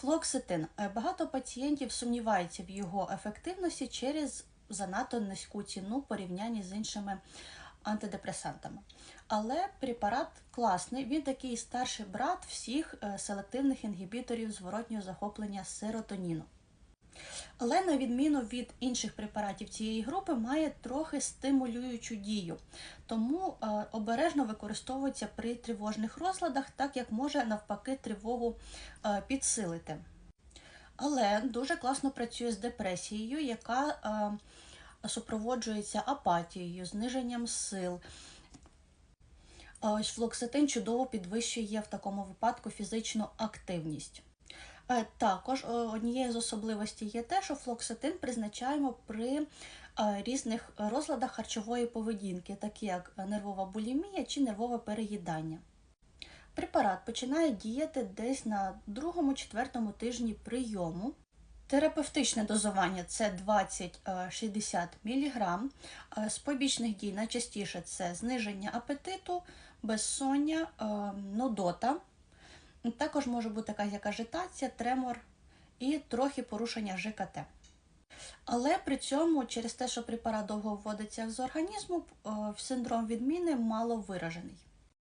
Флоксетин. Е, Багато пацієнтів сумніваються в його ефективності через занадто низьку ціну в порівнянні з іншими антидепресантами. Але препарат класний, він такий старший брат всіх е, селективних інгібіторів зворотнього захоплення серотоніну. Але на відміну від інших препаратів цієї групи, має трохи стимулюючу дію, тому е, обережно використовується при тривожних розладах, так як може навпаки тривогу е, підсилити. Але дуже класно працює з депресією, яка е, супроводжується апатією, зниженням сил. Ось флоксетин чудово підвищує в такому випадку фізичну активність. Е, Також е, однією з особливостей є те, що флоксетин призначаємо при е, різних розладах харчової поведінки, такі як нервова булімія чи нервове переїдання. Препарат починає діяти десь на другому-четвертому тижні прийому. Терапевтичне дозування це 20-60 мг. З побічних дій найчастіше це зниження апетиту, безсоння, нудота. Також може бути якась як ажитація, тремор і трохи порушення ЖКТ. Але при цьому, через те, що препарат довго вводиться з організму, е, синдром відміни мало виражений.